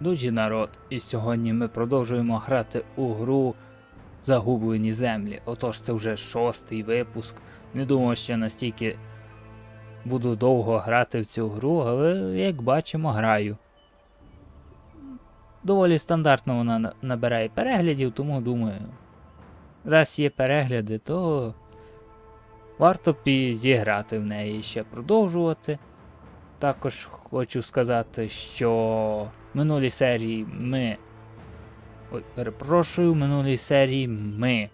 Дуже народ, і сьогодні ми продовжуємо грати у гру Загублені землі. Отож, це вже шостий випуск. Не думав, що настільки буду довго грати в цю гру, але як бачимо, граю. Доволі стандартно вона набирає переглядів, тому думаю, раз є перегляди, то варто б зіграти в неї ще продовжувати. Також хочу сказати, що минулій серії ми. Ой, перепрошую, в минулій серії ми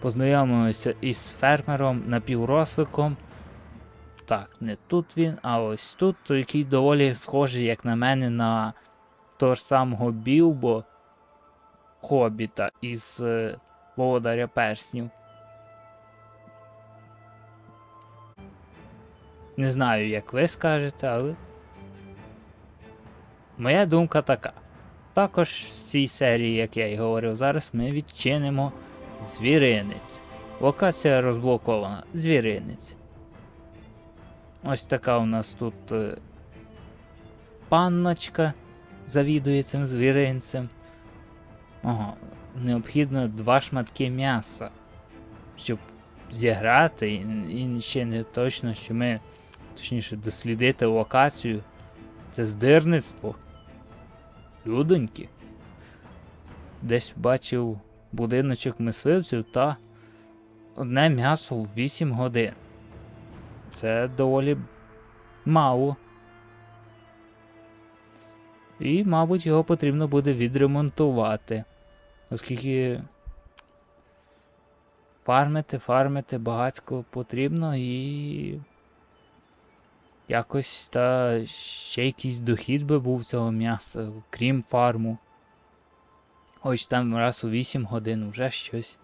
познайомилися із фермером напівросликом. Так, не тут він, а ось тут, який доволі схожий, як на мене, на того ж самого Білбо Хобіта із е, Володаря Перснів. Не знаю, як ви скажете, але. Моя думка така. Також в цій серії, як я і говорив зараз, ми відчинимо звіринець. Локація розблокована. Звіринець. Ось така у нас тут е, панночка завідує цим звіринцем. Ага, необхідно два шматки м'яса, щоб зіграти, і, і ще не точно, що ми, точніше, дослідити локацію. Це здирництво. Людоньки. Десь бачив будиночок мисливців та одне м'ясо в 8 годин. Це доволі мало. І, мабуть, його потрібно буде відремонтувати. Оскільки фармити, фармити багатько потрібно і. Якось та ще якийсь дохід би був цього м'яса, крім фарму. Хоч там раз у 8 годин вже щось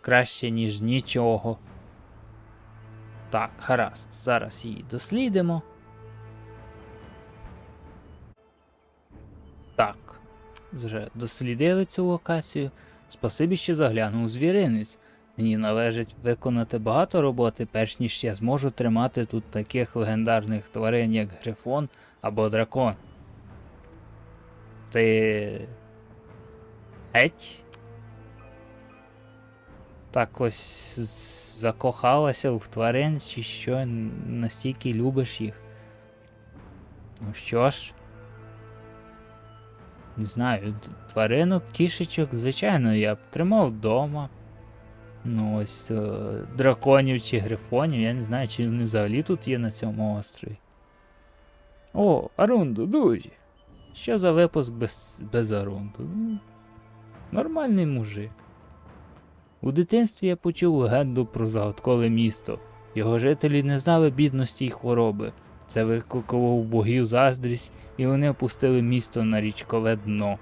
краще, ніж нічого. Так, гаразд, зараз її дослідимо. Так, вже дослідили цю локацію. Спасибі, що заглянув звіринець. Мені належить виконати багато роботи, перш ніж я зможу тримати тут таких легендарних тварин, як Грифон або дракон. Ти. Геть? Так ось закохалася в тварин, чи що настільки любиш їх. Ну що ж. Не знаю, тваринок, кішечок, звичайно, я б тримав вдома. Ну, ось е, драконів чи грифонів, я не знаю, чи вони взагалі тут є на цьому острові. О, Арунду, друзі. Що за випуск без, без Арунду? Ну, нормальний мужик. У дитинстві я почув легенду про загадкове місто. Його жителі не знали бідності й хвороби. Це викликало в богів заздрість, і вони опустили місто на річкове дно.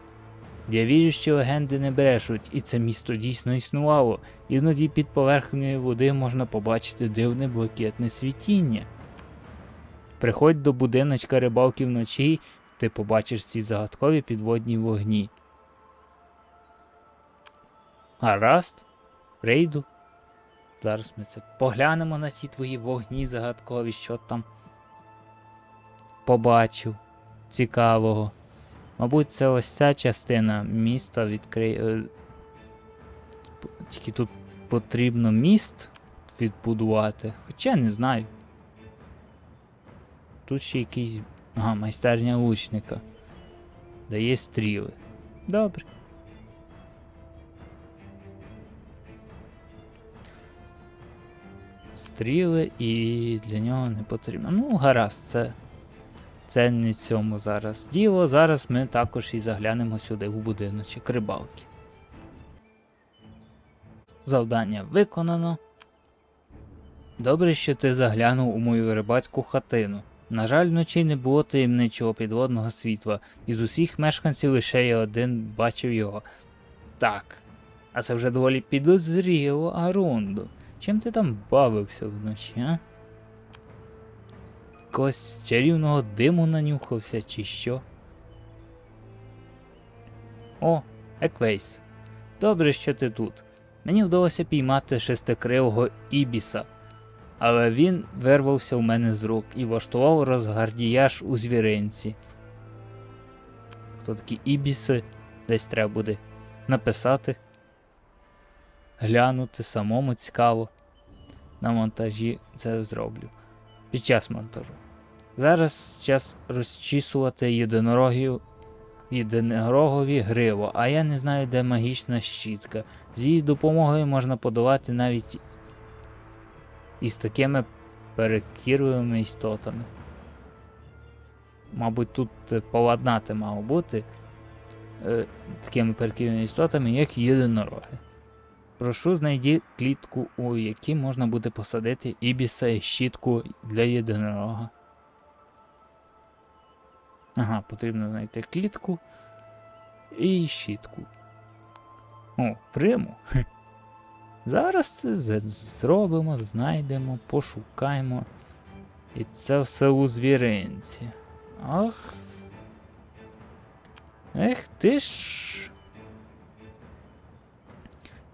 Я вірю, що легенди не брешуть, і це місто дійсно існувало. Іноді під поверхнею води можна побачити дивне блакитне світіння. Приходь до будиночка рибалки вночі, ти побачиш ці загадкові підводні вогні. Гаразд, прийду. Зараз ми це поглянемо на ці твої вогні загадкові, що там побачив цікавого. Мабуть, це ось ця частина міста відкриє. е, Тільки тут потрібно міст відбудувати. Хоча не знаю. Тут ще якийсь. Ага, майстерня лучника. Дає стріли. Добре. Стріли і для нього не потрібно. Ну, гаразд, це. Це не цьому зараз діло. Зараз ми також і заглянемо сюди в будиночок рибалки. Завдання виконано. Добре, що ти заглянув у мою рибацьку хатину. На жаль, вночі не було таємничого підводного світла, і з усіх мешканців лише я один бачив його. Так. А це вже доволі підозріло, Арунду. Чим ти там бавився вночі, а? Якогось чарівного диму нанюхався, чи що? О, Еквейс. Добре, що ти тут. Мені вдалося піймати шестикривого Ібіса, але він вирвався у мене з рук і влаштував розгардіяж у звіринці. хто такі ібіси. Десь треба буде написати, глянути самому цікаво. На монтажі це зроблю. Під час монтажу. Зараз час розчісувати єдинорогів єдинорогові гриво, а я не знаю, де магічна щітка. З її допомогою можна подавати навіть із такими перекірливими істотами. Мабуть, тут поладнати мало бути е, такими перекірливими істотами, як єдинороги. Прошу знайдіть клітку, у якій можна буде посадити ібіса і щітку для єдинорога. Ага, потрібно знайти клітку і щітку. О, приму. Зараз це зробимо, знайдемо, пошукаємо. І це все у звіринці. Ах. Ех ти ж.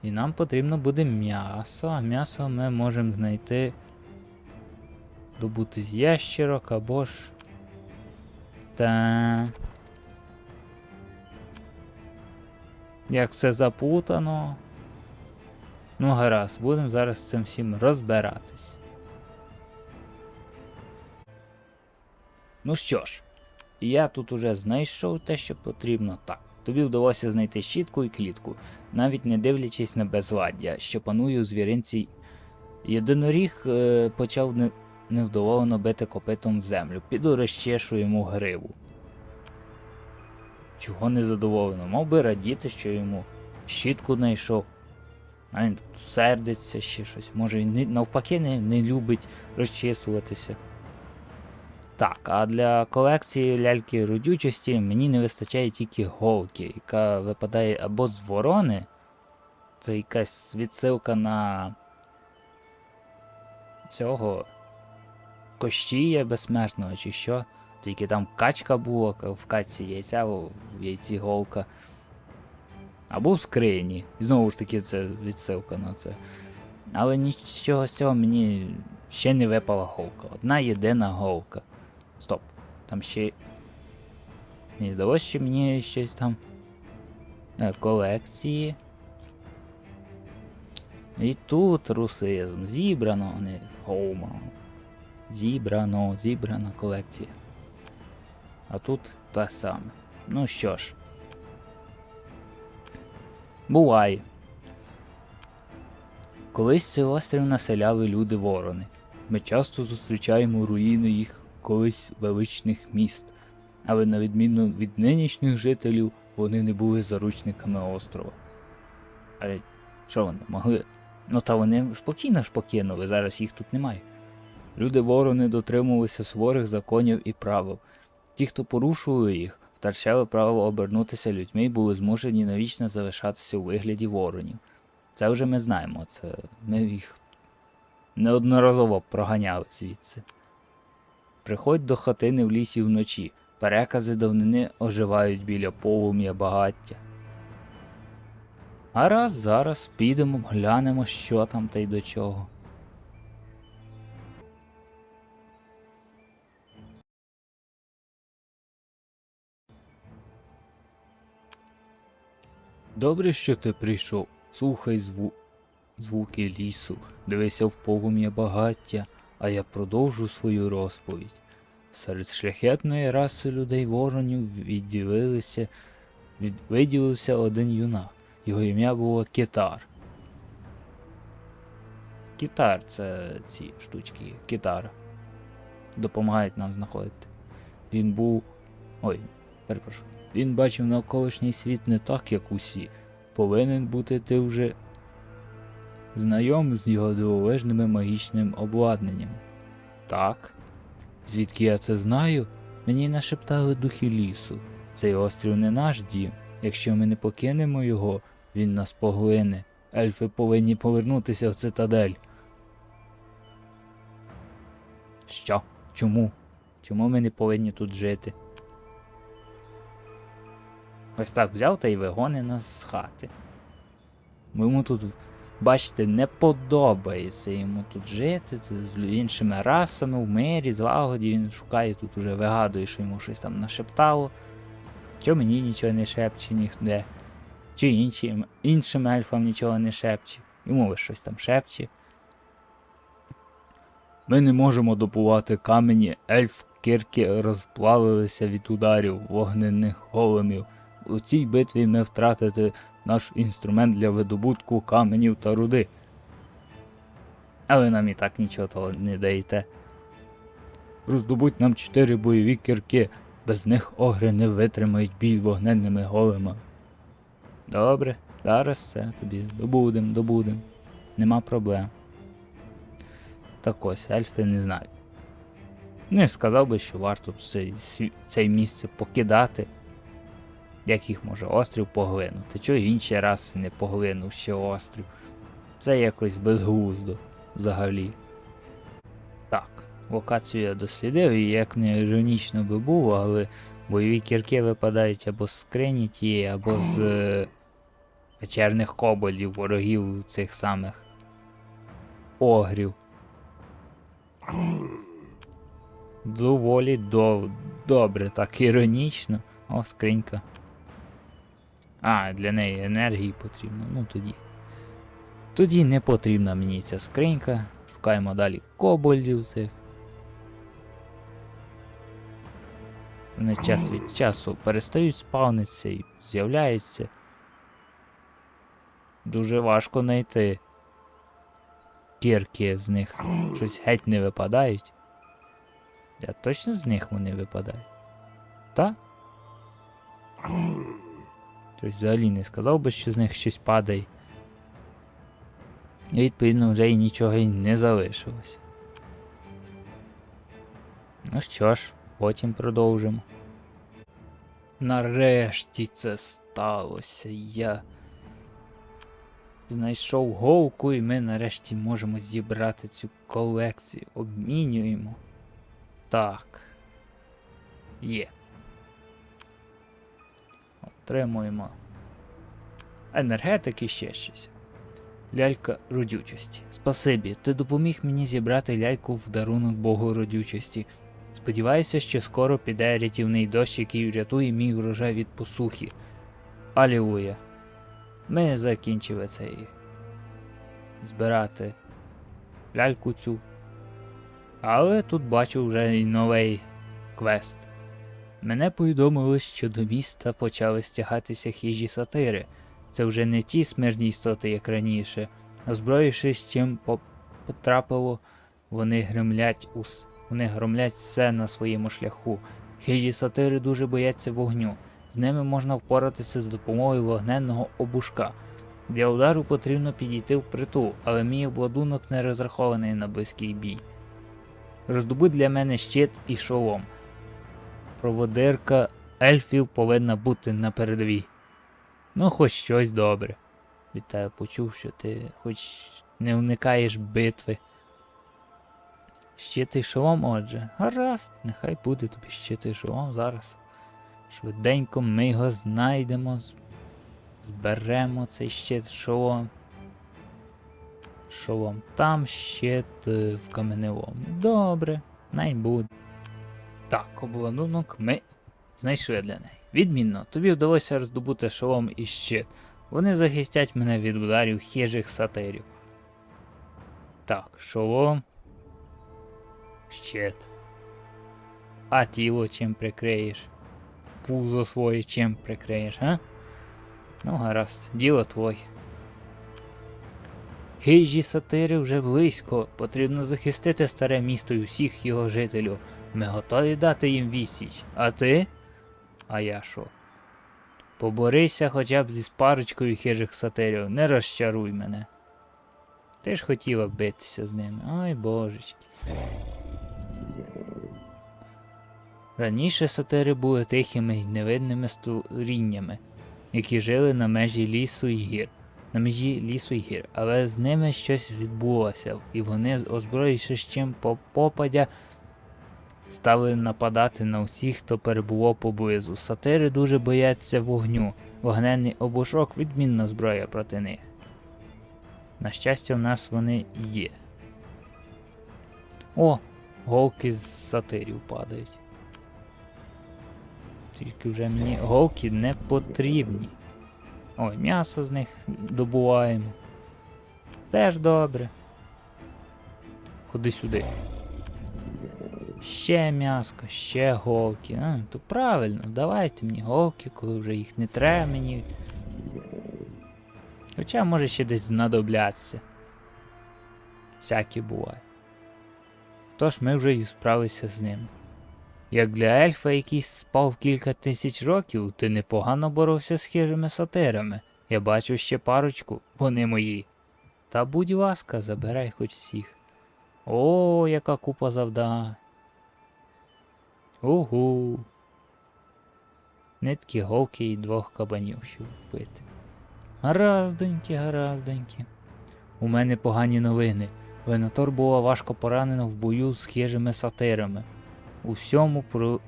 І нам потрібно буде м'ясо, а м'ясо ми можемо знайти. Добути з ящерок або ж. Та. Як все запутано. Ну, гаразд, будемо зараз з цим всім розбиратись. Ну що ж, я тут уже знайшов те, що потрібно. Так, тобі вдалося знайти щітку і клітку, навіть не дивлячись на безладдя, що панує у звіринці. Єдиноріг е, почав невдоволено бити копитом в землю. Піду розчешу йому гриву. Чого не задоволено? Мав би радіти, що йому щітку знайшов. А він тут сердиться ще щось. Може він навпаки не, не любить розчесуватися. Так, а для колекції ляльки родючості мені не вистачає тільки голки, яка випадає або з ворони. Це якась відсилка на цього Кощія безсмертного, чи що. Тільки там качка була, в качці яйця, в яйці голка. Або в скрині. І знову ж таки, це відсилка на це. Але нічого з цього мені ще не випала голка. Одна єдина голка. Стоп. Там ще. Мені здалося, що мені щось там. е, Колекції. І тут русизм. Зібрано, а не хома. Зібрано, зібрана колекція. А тут те саме. Ну що ж. Буває. Колись цей острів населяли люди ворони. Ми часто зустрічаємо руїни їх колись величних міст, але на відміну від нинішніх жителів, вони не були заручниками острова. Але що вони могли? Ну та вони спокійно ж покинули, зараз їх тут немає. Люди ворони дотримувалися суворих законів і правил. Ті, хто порушували їх, втрачали право обернутися людьми і були змушені навічно залишатися у вигляді воронів. Це вже ми знаємо, це ми їх неодноразово проганяли звідси. Приходь до хатини в лісі вночі, перекази давнини оживають біля полум'я багаття. А раз зараз підемо, глянемо, що там та й до чого. Добре, що ти прийшов. Слухай зву... звуки лісу, дивися в полум'я багаття, а я продовжу свою розповідь. Серед шляхетної раси людей воронів відділилися, від... виділився один юнак. Його ім'я було Китар. Китар це ці штучки, китара. Допомагають нам знаходити. Він був. Ой, перепрошую. Він бачив навколишній світ не так, як усі. Повинен бути ти вже знайом з його дивовижними магічним обладнанням. Так. Звідки я це знаю? Мені нашептали духи лісу. Цей острів не наш дім. Якщо ми не покинемо його, він нас поглине. Ельфи повинні повернутися в цитадель. Що? Чому? Чому ми не повинні тут жити? Ось так взяв та й вигони нас з хати. Йому тут, бачите, не подобається йому тут жити, це з іншими расами, в мирі, злагоді. Він шукає тут уже вигадує, що йому щось там нашептало. Чо мені нічого не шепче ніде? Чи іншим, іншим ельфам нічого не шепче? Йому ви щось там шепче. Ми не можемо добувати камені, ельф кирки розплавилися від ударів вогненних големів. У цій битві ми втратити наш інструмент для видобутку каменів та руди. Але нам і так нічого того не даєте. Роздобудь нам чотири бойові кірки, без них огри не витримають бій вогненними големами. Добре, зараз це тобі добудем, добудем. Нема проблем. Так ось, ельфи не знають. Не сказав би, що варто цей, цей місце покидати. Як їх може острів поглинути? Чого інший раз не поглинув ще острів? Це якось безглуздо взагалі. Так, локацію я дослідив, і як не іронічно би було, але бойові кірки випадають або з скрині тієї, або з е, печерних кобальдів, ворогів цих самих огрів. Доволі до... добре, так іронічно. О, скринька. А, для неї енергії потрібно. Ну тоді. Тоді не потрібна мені ця скринька. Шукаємо далі кобольдів цих. Вони час від часу перестають спавнитися і з'являються. Дуже важко знайти кірки з них. Щось геть не випадають. Я точно з них вони випадають? Та? Тобто взагалі не сказав би, що з них щось падає. І відповідно вже і нічого й не залишилося. Ну що ж, потім продовжимо. Нарешті це сталося. Я знайшов голку, і ми нарешті можемо зібрати цю колекцію. Обмінюємо. Так. Є. Отримуємо енергетики ще щось. Лялька родючості. Спасибі, ти допоміг мені зібрати ляльку в дарунок Богу родючості. Сподіваюся, що скоро піде рятівний дощ, який врятує мій врожай від посухи. Алілуя. Ми закінчили цей збирати ляльку цю. Але тут бачу вже й новий квест. Мене повідомили, що до міста почали стягатися хижі сатири. Це вже не ті смертні істоти, як раніше. Озброївшись чим потрапило, вони гремлять ус... вони громлять все на своєму шляху. Хижі сатири дуже бояться вогню. З ними можна впоратися з допомогою вогненного обушка. Для удару потрібно підійти в притул, але мій обладунок не розрахований на близький бій. Роздобудь для мене щит і шолом. Проводирка ельфів повинна бути на передовій. Ну, хоч щось добре. Тебе почув, що ти хоч не уникаєш битви. Щит і шолом, отже. Гаразд, нехай буде тобі щит і шолом зараз. Швиденько ми його знайдемо. Зберемо цей щит шолом. Шолом там, щит е, в каменеломі. Добре, най буде. Так, обладунок ми знайшли для неї. Відмінно, тобі вдалося роздобути шолом і щит. Вони захистять мене від ударів хижих сатирів. Так, шолом. Щит. А тіло чим прикриєш? Пузо своє чим прикриєш, а? Ну, гаразд, діло твоє. Хижі сатири вже близько. Потрібно захистити старе місто і усіх його жителів. Ми готові дати їм відсіч. А ти? А я що? Поборися хоча б зі парочкою хижих сатирів, не розчаруй мене. Ти ж хотіла битися з ними. Ой божечки. Раніше сатири були тихими й невидними створіннями, які жили на межі лісу і гір. На межі лісу і гір, але з ними щось відбулося, і вони, озброївшись чим попадя, стали нападати на усіх, хто перебував поблизу. Сатири дуже бояться вогню. Вогненний обушок відмінна зброя проти них. На щастя, в нас вони є. О, голки з сатирів падають. Тільки вже мені голки не потрібні. Ой, м'ясо з них добуваємо. Теж добре. Ходи сюди. Ще м'яско, ще голки. А, то правильно, давайте мені голки, коли вже їх не треба мені. Хоча може ще десь знадобляться. Всякі буває. Тож ми вже і справилися з ним. Як для ельфа, який спав кілька тисяч років, ти непогано боровся з хижими сатирами. Я бачу ще парочку, вони мої. Та будь ласка, забирай хоч всіх. О, яка купа завдань. Угу. Нитки, голки і двох кабанів ще вбити. Гараздоньки, гараздоньки. У мене погані новини. Венатор була важко поранена в бою з хижими сатирами. У всьому про...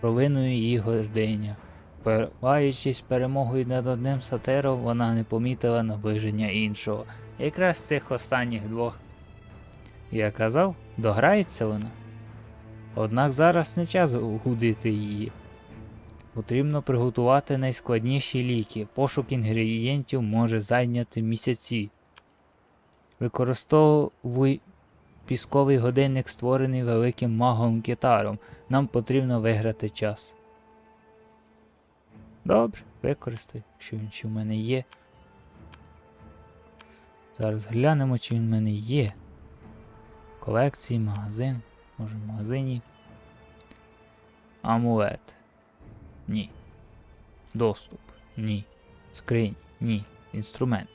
провиною її гординя. Впираючись перемогою над одним сатиром, вона не помітила наближення іншого. Якраз цих останніх двох. Я казав, дограється вона. Однак зараз не час гудити її. Потрібно приготувати найскладніші ліки. Пошук інгредієнтів може зайняти місяці. Використовуй пісковий годинник, створений великим магом китаром. Нам потрібно виграти час. Добре, використай, якщо він ще в мене є. Зараз глянемо, чи він в мене є. Колекції, магазин. Може в магазині. Амулет. Ні. Доступ. Ні. Скринь. Ні. Інструмент.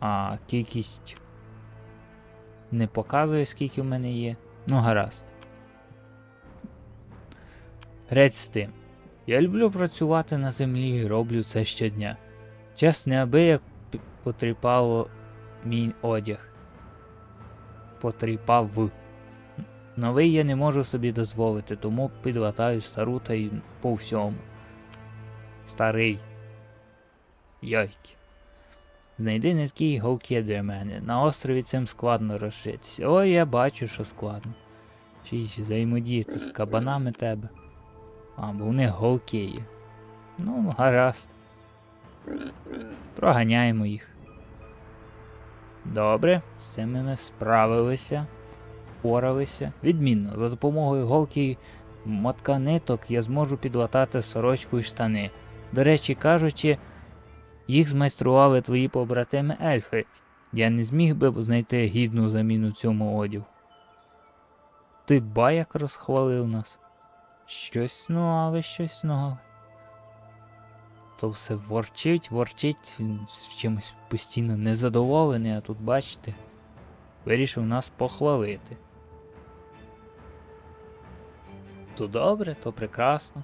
А кількість не показує, скільки в мене є. Ну, гаразд. Грець з тим. Я люблю працювати на землі і роблю це щодня. Час неабияк потріпало мій одяг. Потріпав. Новий я не можу собі дозволити, тому підлатаю стару та й по всьому. Старий. Йойки. Знайди нитки й голки для мене. На острові цим складно розжитися. Ой, я бачу, що складно. Чи й взаємодіяти з кабанами тебе. А, бо у них голки є. Ну, гаразд. Проганяємо їх. Добре, з цим ми справилися. Впоралися. Відмінно, за допомогою голки мотка ниток я зможу підлатати сорочку і штани. До речі кажучи, їх змайстрували твої побратими ельфи. Я не зміг би знайти гідну заміну цьому одягу. Ти ба як розхвалив нас. Щось нове, щось нове. То все ворчить, ворчить, він з чимось постійно незадоволений, а тут бачите, вирішив нас похвалити. То добре, то прекрасно.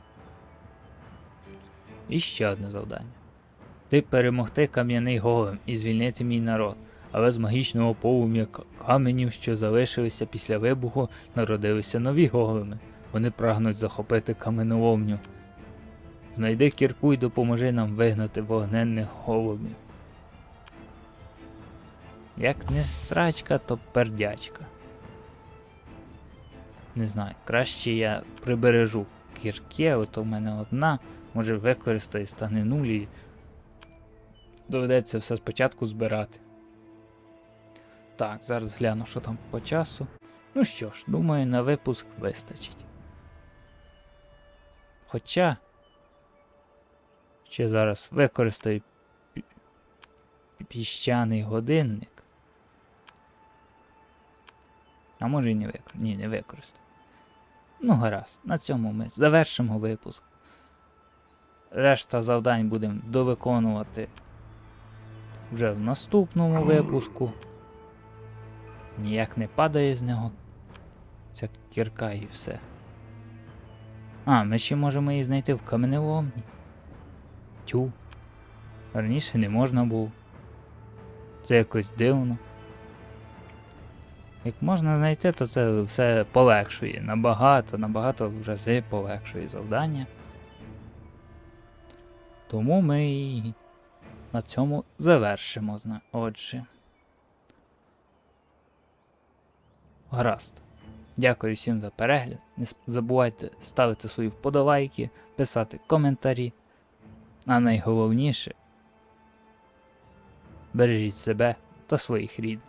І ще одне завдання. Ти перемогти кам'яний голем і звільнити мій народ, але з магічного полум'я каменів, що залишилися після вибуху, народилися нові големи. Вони прагнуть захопити каменоломню. Знайди кірку і допоможи нам вигнати вогненних голубів. Як не срачка, то пердячка. Не знаю, краще я прибережу кірки, ото в мене одна, може використаю, стане нулі. Доведеться все спочатку збирати. Так, зараз гляну, що там по часу. Ну що ж, думаю, на випуск вистачить. Хоча. Ще зараз використаю піщаний годинник. А може і не використаю. Ні, не використаю. Ну, гаразд, на цьому ми завершимо випуск. Решта завдань будемо довиконувати вже в наступному випуску. Ніяк не падає з нього ця кірка і все. А, ми ще можемо її знайти в каменеломні. Тю. Раніше не можна було. Це якось дивно. Як можна знайти, то це все полегшує. Набагато, набагато в рази полегшує завдання. Тому ми на цьому завершимо. Отже. Гаразд. Дякую всім за перегляд. Не забувайте ставити свої вподобайки, писати коментарі. А найголовніше бережіть себе та своїх рідних.